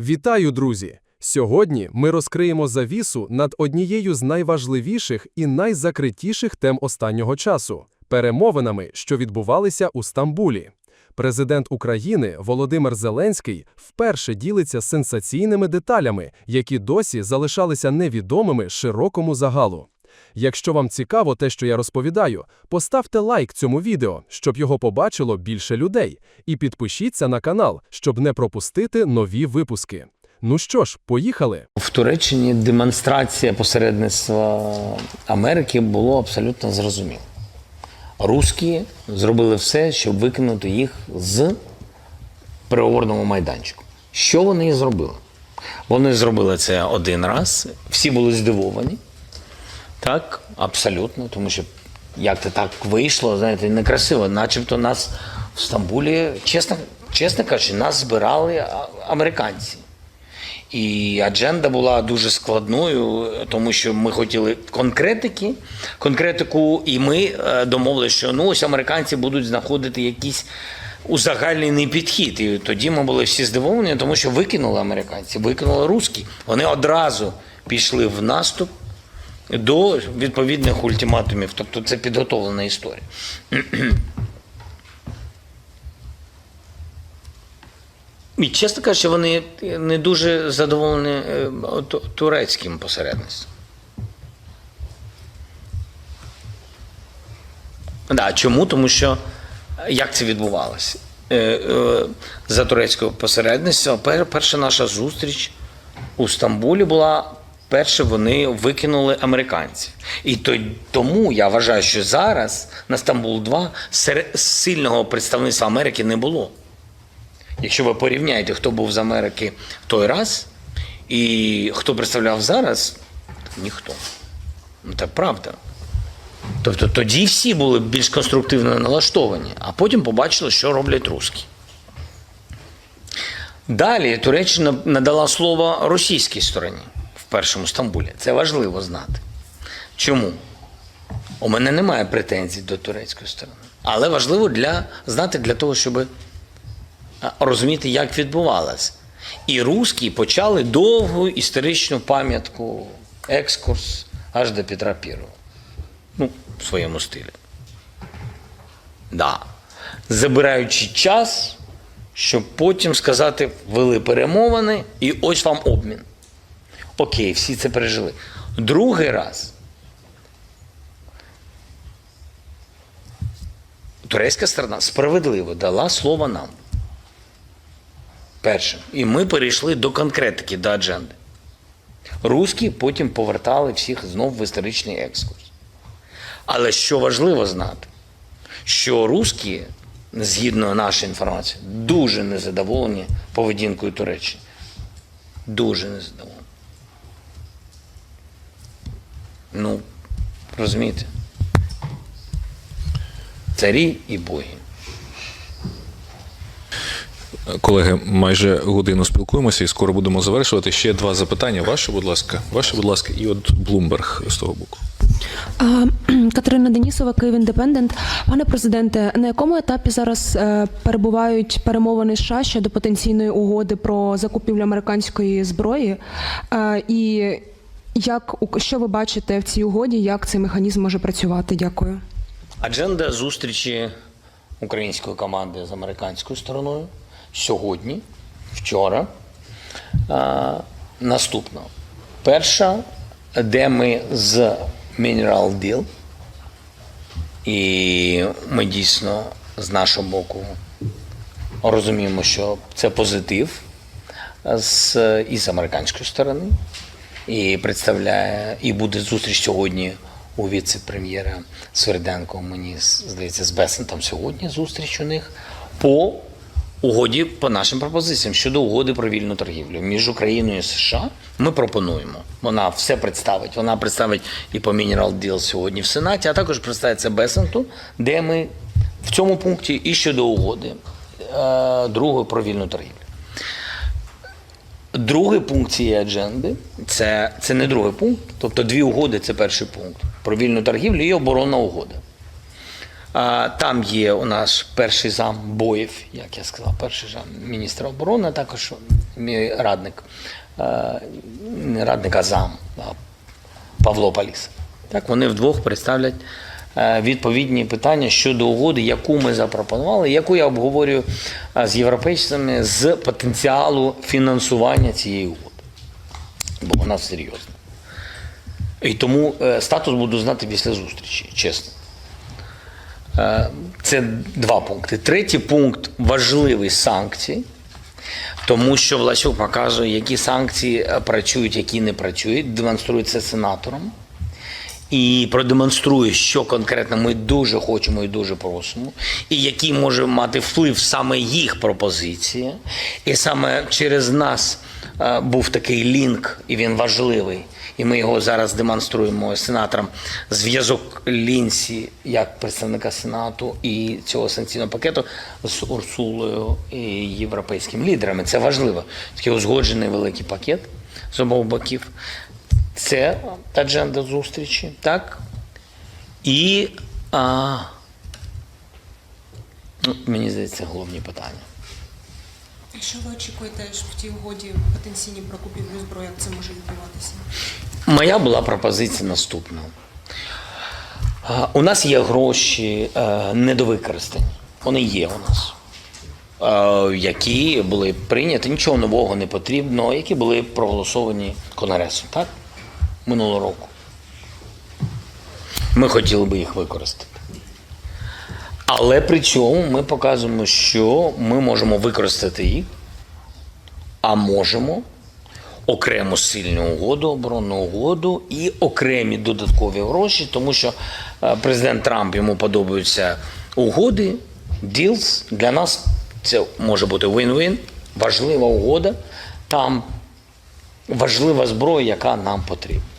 Вітаю, друзі! Сьогодні ми розкриємо завісу над однією з найважливіших і найзакритіших тем останнього часу перемовинами, що відбувалися у Стамбулі. Президент України Володимир Зеленський вперше ділиться сенсаційними деталями, які досі залишалися невідомими широкому загалу. Якщо вам цікаво те, що я розповідаю, поставте лайк цьому відео, щоб його побачило більше людей, і підпишіться на канал, щоб не пропустити нові випуски. Ну що ж, поїхали. В Туреччині демонстрація посередництва Америки було абсолютно зрозуміло. Русські зробили все, щоб викинути їх з переговорного майданчику. Що вони і зробили? Вони зробили це один раз, всі були здивовані. Так, абсолютно, тому що як це так вийшло, знаєте, некрасиво. Начебто нас в Стамбулі, чесно, чесно кажучи, нас збирали американці. І адженда була дуже складною, тому що ми хотіли конкретики, конкретику, і ми е, домовилися, що ну ось американці будуть знаходити якийсь узагальнений підхід. І тоді ми були всі здивовані, тому що викинули американці, викинули русські. Вони одразу пішли в наступ до відповідних ультиматумів. Тобто це підготовлена історія. І чесно кажучи, вони не дуже задоволені е, турецьким посередництвом. Да, чому? Тому що як це відбувалося? Е, е, За турецького посередництва перша наша зустріч у Стамбулі була. Перше вони викинули американців. І то, тому я вважаю, що зараз на Стамбул 2 сильного представництва Америки не було. Якщо ви порівняєте, хто був з Америки в той раз і хто представляв зараз, ніхто. Ну, це правда. Тобто тоді всі були більш конструктивно налаштовані, а потім побачили, що роблять русські. Далі Туреччина надала слово російській стороні першому Стамбулі. Це важливо знати. Чому? У мене немає претензій до турецької сторони. Але важливо для, знати для того, щоб розуміти, як відбувалось. І русські почали довгу історичну пам'ятку, екскурс аж до Петра І. Ну, в своєму стилі. Да. Забираючи час, щоб потім сказати, вели перемовини, і ось вам обмін. Окей, всі це пережили. Другий раз турецька сторона справедливо дала слово нам. Першим. І ми перейшли до конкретики, до адженди. Руські потім повертали всіх знов в історичний екскурс. Але що важливо знати, що русські, згідно нашої інформації, дуже незадоволені поведінкою Туреччини. Дуже незадоволені. Ну, розумієте? Царі і боги. Колеги, майже годину спілкуємося і скоро будемо завершувати. Ще два запитання. Ваше, будь ласка, ваше, будь ласка, і от Блумберг з того боку. Катерина Денісова, Київ Індепендент. Пане президенте, на якому етапі зараз е, перебувають перемовини США щодо потенційної угоди про закупівлю американської зброї? Е, і як що ви бачите в цій угоді? Як цей механізм може працювати? Дякую. Адженда зустрічі української команди з американською стороною сьогодні, вчора, наступна. Перша, де ми з Mineral Deal, і ми дійсно з нашого боку розуміємо, що це позитив з, і з американської сторони. І представляє, і буде зустріч сьогодні у віце-прем'єра Сверденко. Мені здається, з Бесентом сьогодні зустріч у них по угоді по нашим пропозиціям щодо угоди про вільну торгівлю між Україною і США. Ми пропонуємо. Вона все представить. Вона представить і по Mineral Deal сьогодні в Сенаті, а також представиться Бесенту, де ми в цьому пункті і щодо угоди е, другої про вільну торгівлю. Другий пункт цієї адженди це, це не другий пункт, тобто дві угоди це перший пункт про вільну торгівлю і оборонна угода. А, Там є у нас перший зам боїв, як я сказав, перший зам міністра оборони, також мій радник, не радник, а зам Павло Паліс. Так, вони вдвох представлять відповідні питання щодо угоди, яку ми запропонували, яку я обговорюю е, з європейцями з потенціалу фінансування цієї угоди. Бо вона серйозна. І тому е, статус буду знати після зустрічі, чесно. Е, Це два пункти. Третій пункт важливий санкції, тому що Власюк показує, які санкції е, працюють, які не працюють, демонструє це сенаторам. І продемонструє, що конкретно ми дуже хочемо і дуже просимо, і який може мати вплив саме їх пропозиція. І саме через нас е, був такий лінк, і він важливий. І ми його зараз демонструємо сенаторам. Зв'язок Лінсі як представника Сенату і цього санкційного пакету з Урсулою і європейськими лідерами. Це важливо. Такий узгоджений великий пакет з обох боків. Це адженда зустрічі, так? І а, ну, мені здається, головні питання. Що ви очікуєте що в тій угоді потенційні про купівлю зброї, як це може відбуватися? Моя була пропозиція наступна. У нас є гроші е, недовикористані. Вони є у нас. Е, Які були прийняті, нічого нового не потрібно, які були проголосовані Конгресом, так? Минулого року. Ми хотіли би їх використати. Але при цьому ми показуємо, що ми можемо використати їх, а можемо окрему сильну угоду, оборонну угоду і окремі додаткові гроші, тому що е, президент Трамп йому подобаються угоди, deals. Для нас це може бути win-win, важлива угода. Там важлива зброя, яка нам потрібна.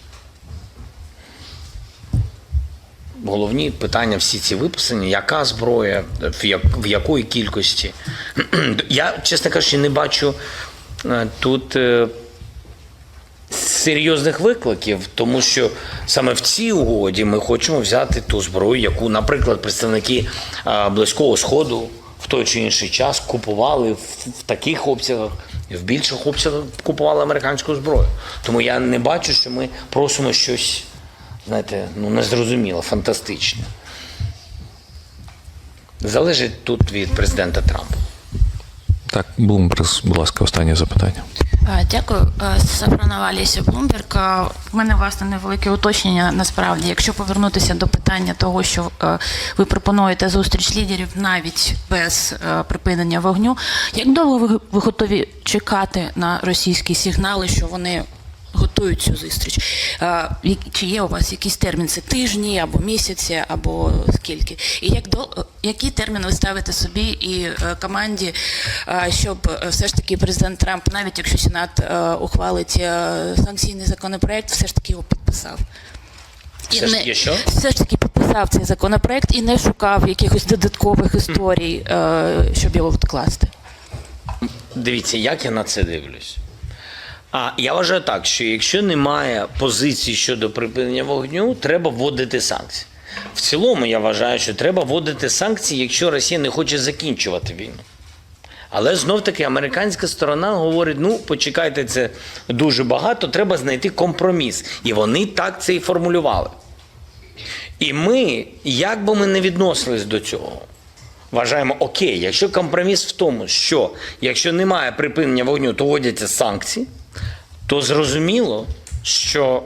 Головні питання всі ці виписані, яка зброя, в, як, в якої кількості. Я, чесно кажучи, не бачу е, тут е, серйозних викликів, тому що саме в цій угоді ми хочемо взяти ту зброю, яку, наприклад, представники Близького Сходу в той чи інший час купували в таких обсягах, в більших обсягах купували американську зброю. Тому я не бачу, що ми просимо щось, знаєте, ну незрозуміло, фантастичне. Залежить тут від президента Трампа. Так, Блумберг, будь ласка, останнє запитання. Дякую. Сафронова Алісія Блумберг. В мене власне невелике уточнення. Насправді, якщо повернутися до питання того, що ви пропонуєте зустріч лідерів навіть без припинення вогню, як довго ви готові чекати на російські сигнали, що вони готують цю зустріч? Чи є у вас якийсь термін? Це тижні або місяці, або скільки? І як до який термін ви ставите собі і е, команді, щоб е, все ж таки президент Трамп, навіть якщо Сенат е, ухвалить санкційний законопроект, все ж таки його підписав? І Все не- що? Все ж таки підписав цей законопроект і не шукав якихось додаткових історій, щоб його відкласти. Дивіться, як я на це дивлюсь. А я вважаю так, що якщо немає позиції щодо припинення вогню, треба вводити санкції. В цілому я вважаю, що треба вводити санкції, якщо Росія не хоче закінчувати війну. Але знов таки американська сторона говорить: ну почекайте, це дуже багато, треба знайти компроміс. І вони так це і формулювали. І ми, як би ми не відносились до цього, вважаємо, окей, якщо компроміс в тому, що якщо немає припинення вогню, то вводяться санкції, то зрозуміло, що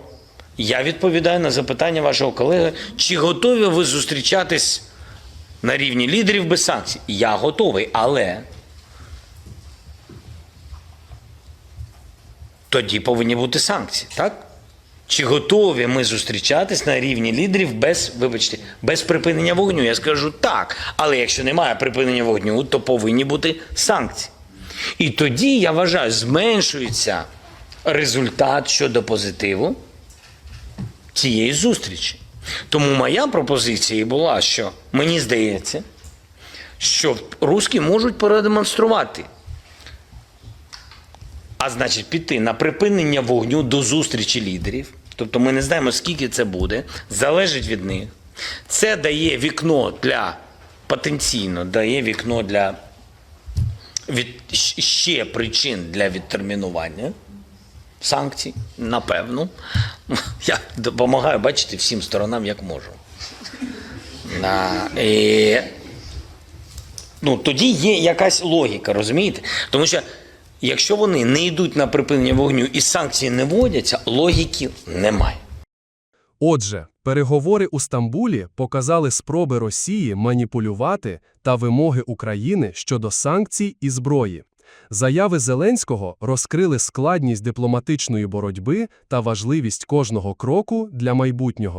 я відповідаю на запитання вашого колеги, чи готові ви зустрічатись на рівні лідерів без санкцій? Я готовий, але тоді повинні бути санкції, так? Чи готові ми зустрічатись на рівні лідерів без, вибачте, без припинення вогню? Я скажу так. Але якщо немає припинення вогню, то повинні бути санкції. І тоді, я вважаю, зменшується результат щодо позитиву цієї зустрічі. Тому моя пропозиція була, що мені здається, що русські можуть продемонструвати а значить, піти на припинення вогню до зустрічі лідерів. Тобто ми не знаємо, скільки це буде, залежить від них. Це дає вікно для потенційно дає вікно для від, ще причин для відтермінування санкцій, напевно. Я допомагаю, бачите, всім сторонам як можу. А, і, ну, тоді є якась логіка, розумієте? Тому що якщо вони не йдуть на припинення вогню і санкції не вводяться, логіки немає. Отже, переговори у Стамбулі показали спроби Росії маніпулювати та вимоги України щодо санкцій і зброї. Заяви Зеленського розкрили складність дипломатичної боротьби та важливість кожного кроку для майбутнього.